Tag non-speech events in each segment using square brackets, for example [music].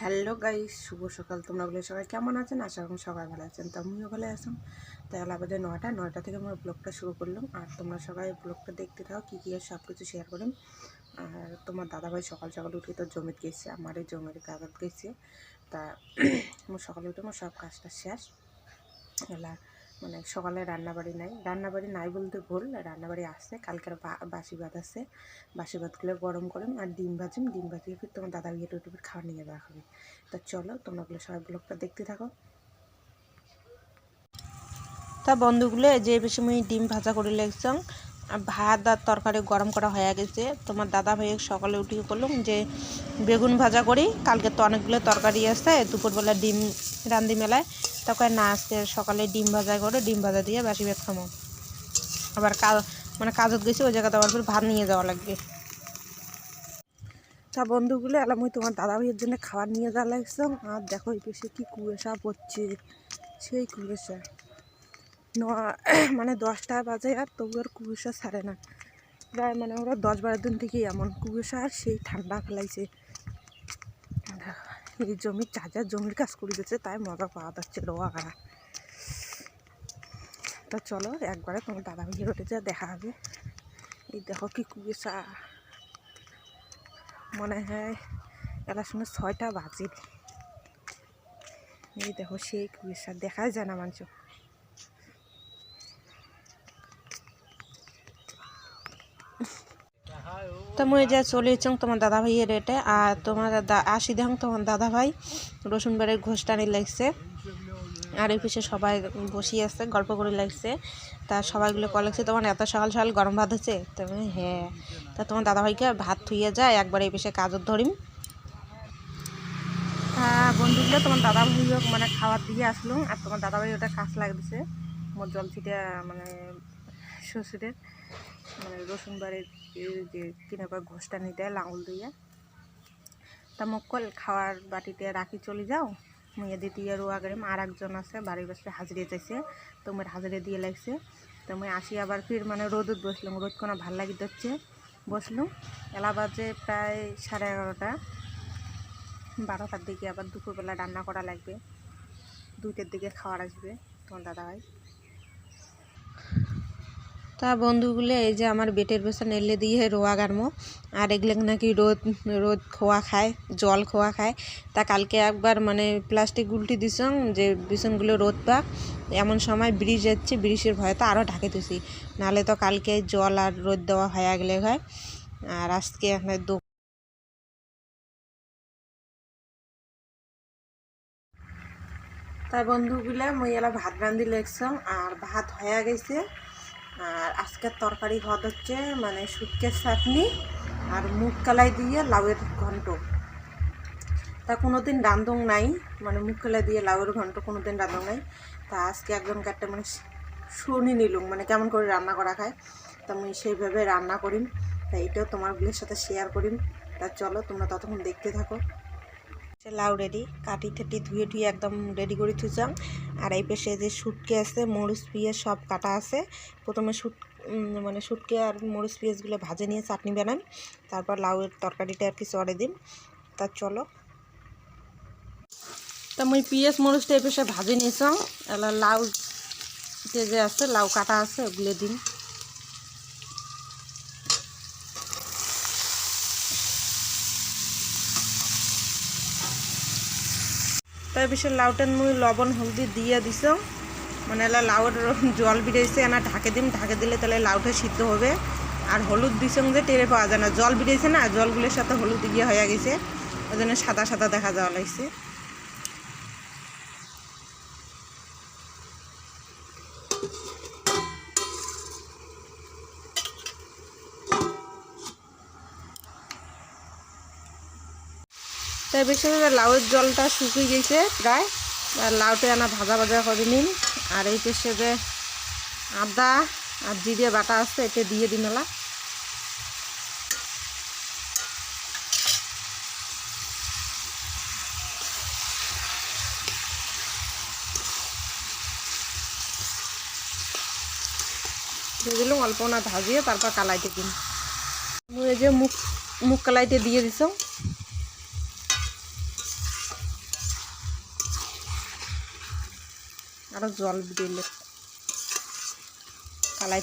Hello guy শুভ সকাল। তোমরা বলে সবাই কেমন আছেন? আশা করি সবাই ভালো আছেন। তো আমিও ভালো আছেন তাহলে আমাদের নয়টা। নয়টা থেকে আমরা ব্লগটা শুরু করলাম। আর তোমরা সবাই ব্লগটা দেখতে থাকো, কী কী সব কিছু শেয়ার করুন আর তোমার দাদাভাই সকাল সকাল উঠে তো জমিত গেছে আমার এই জমির কাগজ গেছে। তা আমার সকালে উঠে আমার সব কাজটা শেষ। এলা মানে সকালে রান্নাবাড়ি নাই। রান্নাবাড়ি নাই বলতে ভুল, রান্নাবাড়ি আসছে কালকের বাসি ভাত আছে। বাসি ভাতগুলো গরম করুন আর ডিম ভাজিম, ডিম ভাজিয়ে ফির তোমার দাদা গিয়ে টুটু খাওয়া নিয়ে যাওয়া হবে তা চলো, তোমরা সবাই ব্লগটা দেখতে থাকো। তা বন্ধুগুলো যে বেশি মুই ডিম ভাজা করে লেগছং আর ভাত আর তরকারি গরম করা হয়ে গেছে। তোমার দাদা ভাই সকালে উঠিয়ে করলাম যে বেগুন ভাজা করি, কালকে তো অনেকগুলো তরকারি আছে, দুপুরবেলা ডিম রান্দি মেলায়। তখন না, আজকে সকালে ডিম ভাজা করে, ডিম ভাজা দিয়ে বাসি ভাত খামো। আবার কাজ মানে কাজত গেছি, ওই জায়গাতে আবার ভাত নিয়ে যাওয়া লাগবে। তা বন্ধুগুলো, এলাম ওই তোমার দাদা ভাইয়ের জন্য খাবার নিয়ে যাওয়া লাগছে। আর দেখো এই পেশে কি কুয়াশা পড়ছে। সেই কুয়াশা। ন মানে দশটা বাজে আর তবু আর কুয়াশা ছাড়ে না। প্রায় মানে ওরা দশ বারো দিন থেকেই এমন কুয়াশা, আর সেই ঠান্ডা ফেলাইছে। এই জমির যা জমির কাজ করে দিচ্ছে তাই মজা পাওয়া যাচ্ছে করা। তা চলো, একবারে তোমার দাদা ভাই রোডে যা দেখা হবে। এই দেখো কি সা মনে হয় এলার সময় ছয়টা বাজে এই দেখো সেই কুয়াশা, দেখাই যায় না মানুষ। তো মুই যা চলে এসেছি তোমার দাদা ভাইয়ের রেটে, আর তোমার আসি দেখ তোমার দাদা ভাই রসুন বাড়ির ঘোষ টানি লাগছে। আর এই পিছিয়ে সবাই বসিয়ে আছে, গল্প করে লাগছে। তা সবাইগুলো কল লাগছে, তোমার এত সকাল সকাল গরম ভাত হচ্ছে? তুমি হ্যাঁ। তা তোমার দাদা ভাইকে ভাত থুইয়ে যায়, একবার এই পিছিয়ে কাজত ধরিম। হ্যাঁ বন্ধুগুলো, তোমার দাদা ভাই মানে খাবার দিয়ে আসলো আর তোমার দাদা ভাই ওটা কাজ লাগতেছে। মোর জল ছিটে মানে শ্বশুরের। মানে রসুন বাড়ির যে কিনে করে ঘোষটা নিতে, লাঙল দিয়ে। তা মক্কল খাওয়ার বাটিতে রাখি চলে যাও। মুই দ্বিতীয় রোয়া গেলাম আর একজন আছে, বাড়ির পাশে হাজিরে চাইছে তো মোর হাজিরে দিয়ে লাগছে। তো মুই আসি আবার ফির মানে রোদত বসলাম রোদ কোনো ভালো লাগি হচ্ছে বসলুম, এলা বাজে প্রায় সাড়ে এগারোটা। বারোটার দিকে আবার দুপুরবেলা রান্না করা লাগবে। দুইটার দিকে খাওয়ার আসবে তোমার দাদা ভাই তা বন্ধুগুলো, এই যে আমার বেটের পেছন এলে দিয়ে রোয়া গারমো আর এগুলো নাকি রোদ রোদ খোয়া খায়, জল খোয়া খায়। তা কালকে একবার মানে প্লাস্টিক গুলটি দিছং যে বিছনগুলো রোদ পাক। এমন সময় ব্রিজ যাচ্ছে, ব্রিজের ভয়ে তো আরও ঢাকে দিছি। নাহলে তো কালকে জল আর রোদ দেওয়া হয়ে গেলে হয়। আর আজকে দো তাই বন্ধুগুলো, মুই এলা ভাত রান্ধি লেগছং আর ভাত হয়ে গেছে। আর আজকের তরকারি হদ হচ্ছে মানে শুটকের চাটনি আর মুগ কালাই দিয়ে লাউয়ের ঘন্ট। তা কোনো দিন রান্ধং নাই মানে মুগ কালাই দিয়ে লাউয়ের ঘন্ট কোনো দিন রান্ধং নাই। তা আজকে একজন কাটতে মানে শুনি নিলুম মানে কেমন করে রান্না করা খায়। তা আমি সেইভাবে রান্না করিম, তা এইটাও তোমারগুলোর সাথে শেয়ার করিম। তা চলো তোমরা ততক্ষণ দেখতে থাকো। সে লাউ রেডি। কাটি ঠেটি ধুয়ে ধুয়ে একদম রেডি করে থুইছাম আর এই পেশে যে শুটকে আছে, মরিচ, পিঁয়াজ সব কাটা আছে। প্রথমে শুট মানে শুটকে আর মরিচ, পিঁয়াজগুলো ভাজে নিয়ে চাটনি বানাম তারপর লাউয়ের তরকারিটা আর কি চড়ে দিন তা চলো। তা মুই পিঁয়াজ, মরিচটা এই পেশে ভাজে নিয়েছাম লাউ যে যে আছে, লাউ কাটা আছে, ওগুলো দিন তার পিছনে লাউটার মুই লবণ, হলদি দিয়ে দিছ। মানে এলা লাউর [laughs] জল বিড়াইছে এনা ঢাকে দিম, ঢাকে দিলে তাহলে লাউটা সিদ্ধ হবে। আর হলুদ দিছং যে টেরে পাওয়া যায় না। জল বিড়াইছে না জলগুলোর সাথে হলুদ গিয়ে হয়ে গেছে ওই জন্য সাদা সাদা দেখা যাওয়া লাগছে। তাই বেশি লাউয়ের জলটা শুকিয়ে গেছে প্রায়। আর লাউটা আনা ভাজা ভাজা করে নিন আর এই পেশে যে আদা আর জিরে বাটা আছে এটা দিয়ে দিন এলা। দিয়ে দিলাম, অল্প না ভাজিয়ে তারপর কালাইতে দিন এই যে মুখ মুখ কালাইতে দিয়ে দিছ। আরও জল দিলে। কালাই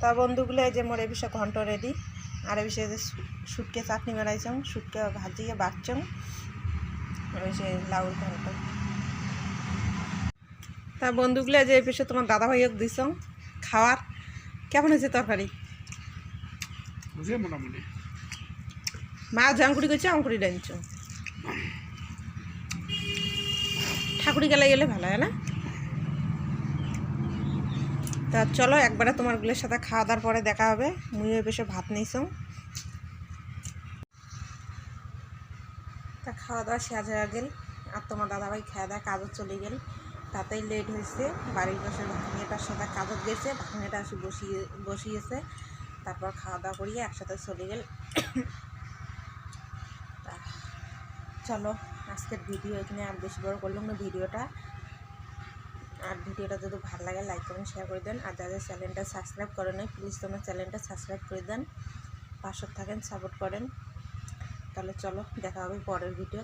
তা বন্ধুগুলো এই যে মোর বিষয়ে ঘন্ট রেডি। আর এই বিষয়ে যে সুটকে চাটনি বানাইছং সুটকে ভাজিয়ে বাড়ছং সে লাউর ঘন্ট। তা বন্ধুগুলো যে এই বিষয়ে তোমার দাদা ভাইওক দিছ খাওয়ার কেমন হয়েছে তরকারি? মোটামুটি। মা আঙ্কুরি করছে আঙ্কুরি ডানছ ঠাকুরি গেলে গেলে ভালো হয় না? তা চলো একবারে তোমারগুলোর সাথে খাওয়া দাওয়ার পরে দেখা হবে। মুইও বেশি ভাত নিয়েছ। তা খাওয়া দাওয়া শেষ হয়ে গেল। আর তোমার দাদাভাই খাওয়া দাওয়া কাজও চলে গেল। তাতেই লেট হয়েছে। বাড়ির পাশে ভাঙিয়েটার সাথে কাজত গেছে। ভাঙিয়েটা এসে বসিয়ে, বসিয়েছে। তারপর খাওয়া দাওয়া করিয়ে একসাথে চলে গেল। চলো, আজকের ভিডিও এখানে আর বেশি বড় করলাম না। ভিডিওটা ভিডিওটা যদি ভালো লাগে লাইক করেন শেয়ার করে দেন। আর যাদের চ্যানেলটা সাবস্ক্রাইব করে নেয় প্লিজ তোমার চ্যানেলটা সাবস্ক্রাইব করে দেন। পাশে থাকেন সাপোর্ট করেন। তাহলে চলো, দেখা হবে পরের ভিডিও